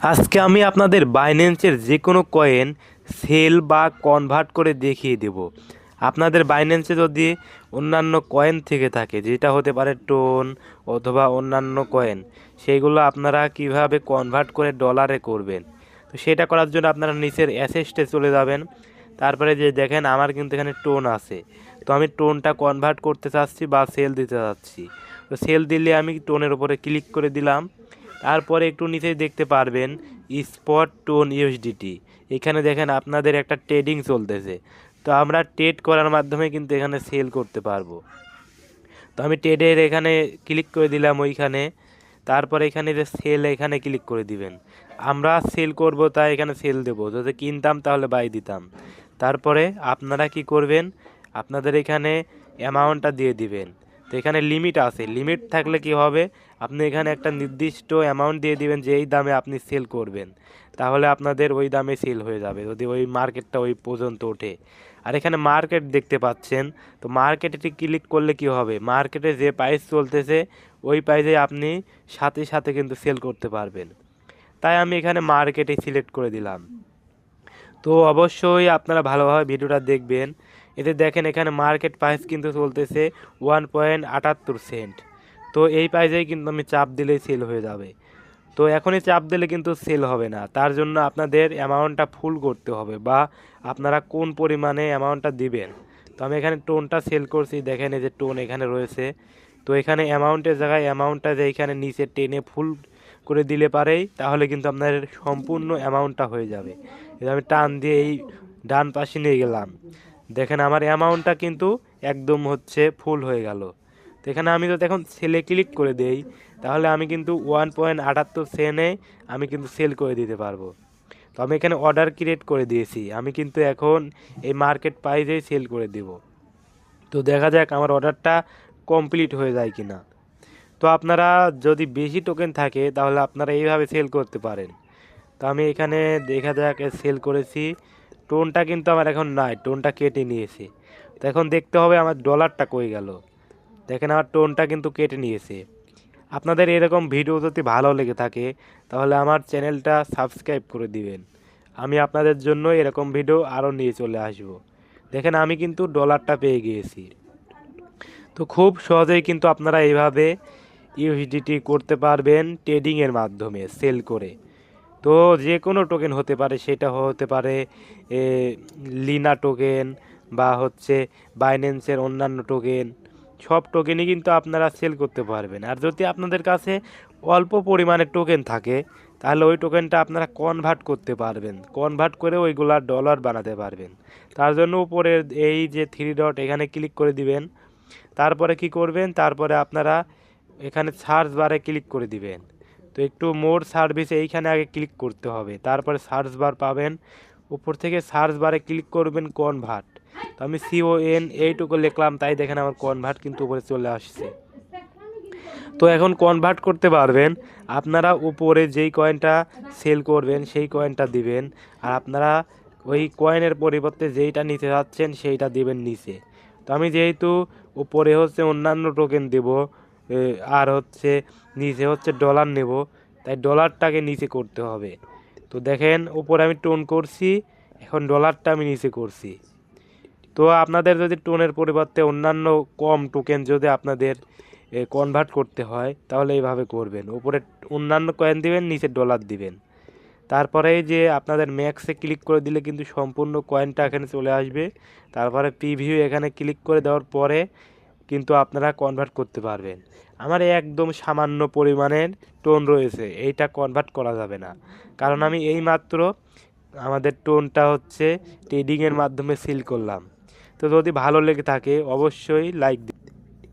আজকে আমি আপনাদের বাইন্যান্সের যে কোনো কয়েন সেল বা কনভার্ট করে দেখিয়ে দেব। আপনাদের বাইন্যান্সে যদি অন্যান্য কয়েন থেকে থাকে, যেটা হতে পারে টোন অথবা অন্যান্য কয়েন সেইগুলো আপনারা কীভাবে কনভার্ট করে ডলারে করবেন? তো সেটা করার জন্য আপনারা নিচের অ্যাসেস্টে চলে যাবেন। তারপরে যে দেখেন, আমার কিন্তু এখানে টোন আছে। তো আমি টোনটা কনভার্ট করতে চাচ্ছি বা সেল দিতে চাচ্ছি। তো সেল দিলে আমি টোনের উপরে ক্লিক করে দিলাম? তারপরে একটু নিচে দেখতে পারবেন স্পট টোন ইউএসডিটি এখানে দেখেন আপনাদের একটা ট্রেডিং চলতেছে। তো আমরা ট্রেড করার মাধ্যমে কিন্তু এখানে সেল করতে পারব। তো আমি ট্রেডের এখানে ক্লিক করে দিলাম ওইখানে। তারপরে এখানে যে সেল এখানে ক্লিক করে দিবেন। আমরা সেল করব তাই এখানে সেল দেবো। যদি কিনতাম তাহলে বাই দিতাম। তারপরে আপনারা কি করবেন? আপনাদের এখানে অ্যামাউন্টটা দিয়ে দিবেন। তো এখানে লিমিট আছে। লিমিট থাকলে কি হবে? আপনি এখানে একটা নির্দিষ্ট অ্যামাউন্ট দিয়ে দিবেন যে এই দামে আপনি সেল করবেন। তাহলে আপনাদের ওই দামে সেল হয়ে যাবে, যদি ওই মার্কেটটা ওই পর্যন্ত ওঠে। আর এখানে মার্কেট দেখতে পাচ্ছেন, তো মার্কেটে ক্লিক করলে কি হবে? মার্কেটে যে প্রাইস চলতেছে, ওই প্রাইসে আপনি সাথে সাথে কিন্তু সেল করতে পারবেন। তাই আমি এখানে মার্কেটে সিলেক্ট করে দিলাম। তো অবশ্যই আপনারা ভালোভাবে ভিডিওটা দেখবেন। এতে দেখেন এখানে মার্কেট প্রাইস কিন্তু চলতেছে ওয়ান পয়েন্ট আটাত্তর সেন্ট তো এই প্রাইসেই কিন্তু আমি চাপ দিলেই সেল হয়ে যাবে। তো এখনই চাপ দিলে কিন্তু সেল হবে না। তার জন্য আপনাদের অ্যামাউন্টটা ফুল করতে হবে বা আপনারা কোন পরিমাণে অ্যামাউন্টটা দিবেন। তো আমি এখানে টোনটা সেল করছি। দেখেন এই যে টোন এখানে রয়েছে। তো এখানে অ্যামাউন্টের জায়গায় অ্যামাউন্টটা যে এখানে নিচে টেনে ফুল করে দিলে পারেই তাহলে কিন্তু আপনার সম্পূর্ণ অ্যামাউন্টটা হয়ে যাবে। আমি টান দিয়ে এই ডান পাশে নিয়ে গেলাম। দেখেন আমার অ্যামাউন্টটা কিন্তু একদম হচ্ছে ফুল হয়ে গেল। তো এখানে আমি যদি এখন সেলে ক্লিক করে দেই, তাহলে আমি কিন্তু ওয়ান পয়েন্ট আটাত্তর সেনে আমি কিন্তু সেল করে দিতে পারব। তো আমি এখানে অর্ডার ক্রিয়েট করে দিয়েছি, আমি কিন্তু এখন এই মার্কেট প্রাইসেই সেল করে দেব। তো দেখা যাক আমার অর্ডারটা কমপ্লিট হয়ে যায় কি না তো আপনারা যদি বেশি টোকেন থাকে, তাহলে আপনারা এইভাবে সেল করতে পারেন। তো আমি এখানে দেখা যাক সেল করেছি। টোনটা কিন্তু আমার এখন নাই, টোনটা কেটে নিয়েছে। তো এখন দেখতে হবে আমার ডলারটা কই গেল। দেখেন আমার টোনটা কিন্তু কেটে নিয়েছে। আপনাদের এরকম ভিডিও যদি ভালো লেগে থাকে, তাহলে আমার চ্যানেলটা সাবস্ক্রাইব করে দিবেন। আমি আপনাদের জন্য এরকম ভিডিও আরও নিয়ে চলে আসব। দেখেন আমি কিন্তু ডলারটা পেয়ে গিয়েছি। তো খুব সহজেই কিন্তু আপনারা এইভাবে ইউএসডিটি করতে পারবেন ট্রেডিংয়ের মাধ্যমে সেল করে। তো যে কোনো টোকেন হতে পারে, সেটা হতে পারে লিনা টোকেন বা হচ্ছে বাইন্যান্সের অন্যান্য টোকেন সব টোকেনই কিন্তু আপনারা সেল করতে পারবেন। আর যদি আপনাদের কাছে অল্প পরিমাণে টোকেন থাকে, তাহলে ওই টোকেনটা আপনারা কনভার্ট করতে পারবেন। কনভার্ট করে ওইগুলা ডলার বানাতে পারবেন। তার জন্য উপরের এই যে থ্রি ডট এখানে ক্লিক করে দিবেন। তারপরে কি করবেন? তারপরে আপনারা এখানে সার্চ বারে ক্লিক করে দিবেন। তো একটু মোর সার্ভিস এইখানে আগে ক্লিক করতে হবে। তারপরে সার্চ বার পাবেন। উপর থেকে সার্চ বারে ক্লিক করবেন কনভার্ট। তো আমি সিও এন এইটুকু লিখলাম, তাই দেখেন আমার কনভার্ট কিন্তু উপরে চলে আসছে। তো এখন কনভার্ট করতে পারবেন। আপনারা উপরে যেই কয়েনটা সেল করবেন, সেই কয়েনটা দিবেন। আর আপনারা ওই কয়েনের পরিবর্তে যেইটা নিতে যাচ্ছেন, সেইটা দিবেন নিচে। তো আমি যেহেতু উপরে হচ্ছে অন্যান্য টোকেন দেব আর হচ্ছে নিচে হচ্ছে ডলার নেব। তাই ডলারটাকে নিচে করতে হবে। তো দেখেন, উপরে আমি টোন করছি, এখন ডলারটা আমি নিচে করছি। তো আপনাদের যদি টোনের পরিবর্তে অন্যান্য কম টোকেন যদি আপনাদের কনভার্ট করতে হয়, তাহলে এইভাবে করবেন। উপরে অন্যান্য কয়েন দিবেন, নিচে ডলার দিবেন। তারপরে যে আপনাদের ম্যাক্সে ক্লিক করে দিলে কিন্তু সম্পূর্ণ কয়েনটা এখানে চলে আসবে। তারপরে প্রিভিউ এখানে ক্লিক করে দেওয়ার পরে কিন্তু আপনারা কনভার্ট করতে পারবেন। আমার একদম সামান্য পরিমাণের টোন রয়েছে, এইটা কনভার্ট করা যাবে না। কারণ আমি এই মাত্র আমাদের টোনটা হচ্ছে ট্রেডিংয়ের মাধ্যমে সিল করলাম। তো যদি ভালো লেগে থাকে, অবশ্যই লাইক